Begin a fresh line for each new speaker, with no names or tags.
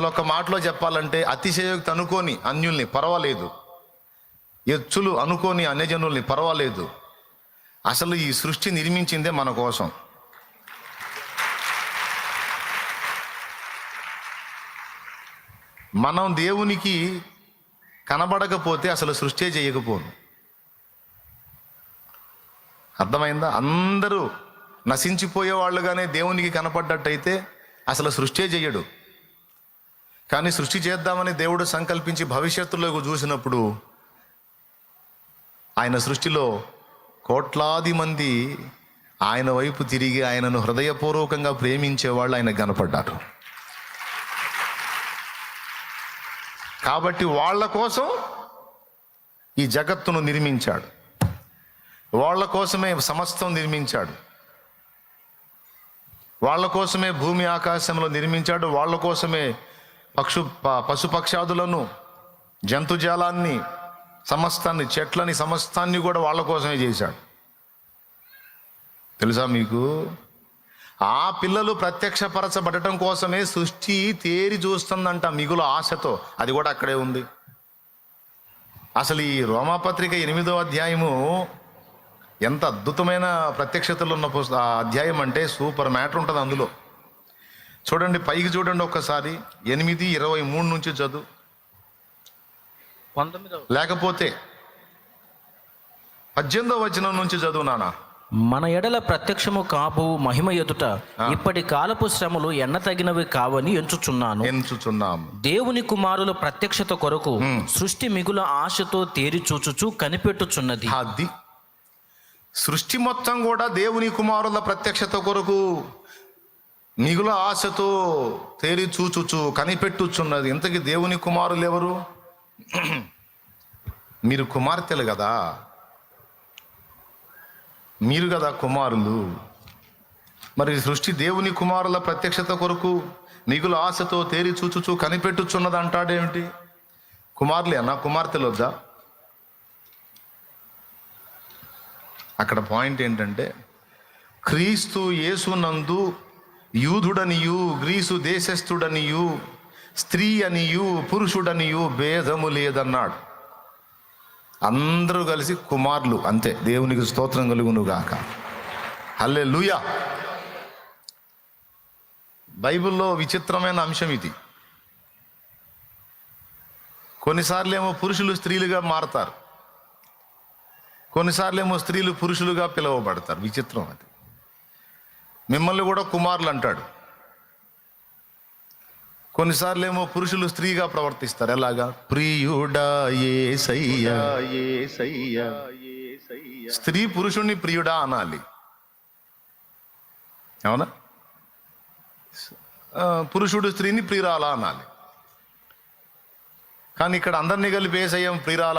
ఒక మాటలో చెప్పాలంటే అతిశయోక్తి అనుకోని అన్యుల్ని పర్వాలేదు. ఎచ్చులు అనుకోని అన్యజనుల్ని పర్వాలేదు. అసలు ఈ సృష్టి నిర్మించిందే మన కోసం. మనం దేవునికి కనబడకపోతే అసలు సృష్టి చేయకపోను. అర్థమైందా? అందరూ నశించిపోయే వాళ్ళుగానే దేవునికి కనపడ్డట్టయితే అసలు సృష్టి చేయడు. కానీ సృష్టి చేద్దామని దేవుడు సంకల్పించి భవిష్యత్తులోకి చూసినప్పుడు ఆయన సృష్టిలో కోట్లాది మంది ఆయన వైపు తిరిగి ఆయనను హృదయపూర్వకంగా ప్రేమించే వాళ్ళు ఆయన కనపడ్డారు. కాబట్టి వాళ్ళ కోసం ఈ జగత్తును నిర్మించాడు. వాళ్ళ కోసమే సమస్తం నిర్మించాడు. వాళ్ళ కోసమే భూమి ఆకాశంలో నిర్మించాడు. వాళ్ళ కోసమే పక్షు ప- పశుపక్షాదులను జంతుజాలాన్ని సమస్తాన్ని చెట్లని సమస్తాన్ని కూడా వాళ్ళ కోసమే చేశాడు. తెలుసా మీకు? ఆ పిల్లలు ప్రత్యక్షపరచబడటం కోసమే సృష్టి తేరి చూస్తుందంట మిగులు ఆశతో. అది కూడా అక్కడే ఉంది. అసలు ఈ రోమాపత్రిక ఎనిమిదో అధ్యాయము ఎంత అద్భుతమైన ప్రత్యక్షతలు ఉన్న ఆ అధ్యాయం అంటే సూపర్ మ్యాటర్ ఉంటుంది అందులో. చూడండి పైకి చూడండి ఒక్కసారి. ఎనిమిది ఇరవై మూడు నుంచి చదువు. లేకపోతే పద్దెనిమిదో వచనం నుంచి చదువు నానా
మన ఎడల ప్రత్యక్షము కాపు మహిమ ఎదుట ఇప్పటి కాలపు శ్రమలు ఎన్న తగినవి కావని ఎంచుచున్నాను.
ఎంచుచున్నాము
దేవుని కుమారుల ప్రత్యక్షత కొరకు సృష్టి మిగుల ఆశతో తేరి చూచుచు కనిపెట్టుచున్నది.
అది. సృష్టి మొత్తం కూడా దేవుని కుమారుల ప్రత్యక్షత కొరకు మిగుల ఆశతో తేరి చూచుచు కనిపెట్టుచున్నది. ఇంతకీ దేవుని కుమారులు ఎవరు మీరు కుమార్తెలు కదా మీరు కదా కుమారులు? మరి సృష్టి దేవుని కుమారుల ప్రత్యక్షత కొరకు మిగుల ఆశతో తేరి చూచుచు కనిపెట్టుచున్నది అంటాడేమిటి కుమారులే నా కుమార్తెలు వద్దా అక్కడ పాయింట్ ఏంటంటే క్రీస్తు యేసునందు యూదుడనియు గ్రీసు దేశస్థుడనియు స్త్రీ అనియు పురుషుడనియు భేదము లేదన్నాడు. అందరూ కలిసి కుమారులు అంతే. దేవునికి స్తోత్రం కలుగును గాక హల్లే లూయా బైబిల్లో విచిత్రమైన అంశం ఇది. కొన్నిసార్లు ఏమో పురుషులు స్త్రీలుగా మారతారు. కొన్నిసార్లు ఏమో స్త్రీలు పురుషులుగా పిలువబడతారు. విచిత్రం అది. మిమ్మల్ని కూడా కుమారులు అంటాడు. కొన్నిసార్లు ఏమో పురుషులు స్త్రీగా ప్రవర్తిస్తారు. ఎలాగా? ప్రియుడా యేసయ్యా స్త్రీ పురుషుణ్ణి ప్రియుడా అనాలి. అవునా? పురుషుడు స్త్రీని ప్రియురాలా అనాలి. కానీ ఇక్కడ అందరినీ కలిపి ఏసయ్యం ప్రియురాల